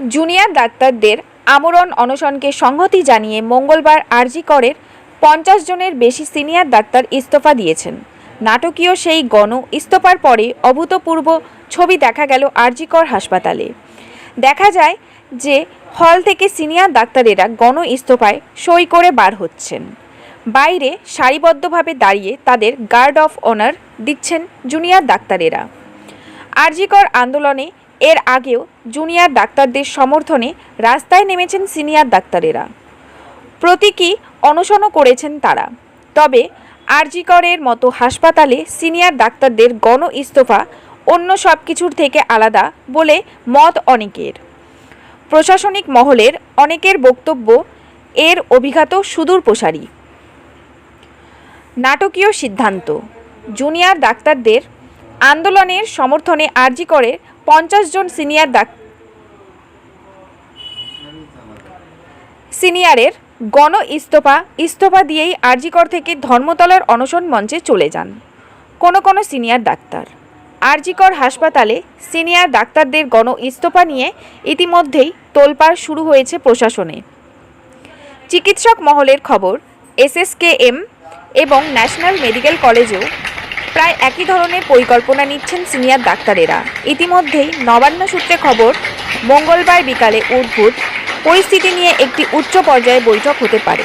Junior ডাক্তারদের আমরণ অনশনকে সংহতি জানিয়ে মঙ্গলবার আরজি করের পঞ্চাশ জনের বেশি সিনিয়র ডাক্তার ইস্তফা দিয়েছেন। নাটকীয় সেই গণ ইস্তফার পরে অভূতপূর্ব ছবি দেখা গেল আরজিকর হাসপাতালে। দেখা যায় যে হল থেকে সিনিয়র ডাক্তারেরা গণ ইস্তফায় সই করে বার হচ্ছেন। বাইরে সারিবদ্ধভাবে দাঁড়িয়ে তাদের গার্ড অফ অনার দিচ্ছেন জুনিয়র ডাক্তারেরা। আরজিকর আন্দোলনে এর আগেও জুনিয়র ডাক্তারদের সমর্থনে রাস্তায় নেমেছেন সিনিয়র ডাক্তারেরা। প্রতীকী অনশনও করেছেন তারা। তবে আরজিকরের মতো হাসপাতালে সিনিয়র ডাক্তারদের গণ ইস্তফা অন্য সব কিছুর থেকে আলাদা বলে মত অনেকের। প্রশাসনিক মহলের অনেকের বক্তব্য এর অভিঘাত সুদূর প্রসারী। নাটকীয় সিদ্ধান্ত, জুনিয়র ডাক্তারদের আন্দোলনের সমর্থনে আর্জি করে পঞ্চাশ জন সিনিয়র ডাক সিনিয়রের গণ ইস্তফা ইস্তফা দিয়েই আরজিকর থেকে ধর্মতলার অনশন মঞ্চে চলে যান। কোনো কোনো সিনিয়র ডাক্তার। আরজিকর হাসপাতালে সিনিয়র ডাক্তারদের গণ ইস্তফা নিয়ে ইতিমধ্যেই তোলপাড় শুরু হয়েছে প্রশাসনে। চিকিৎসক মহলের খবর, এসএসকেএম এবং ন্যাশনাল মেডিকেল কলেজেও প্রায় একই ধরনের পরিকল্পনা নিচ্ছেন সিনিয়র ডাক্তারেরা। ইতিমধ্যেই নবান্ন সূত্রে খবর, মঙ্গলবার বিকালে উদ্ভুত পরিস্থিতি নিয়ে একটি উচ্চ পর্যায়ে বৈঠক হতে পারে।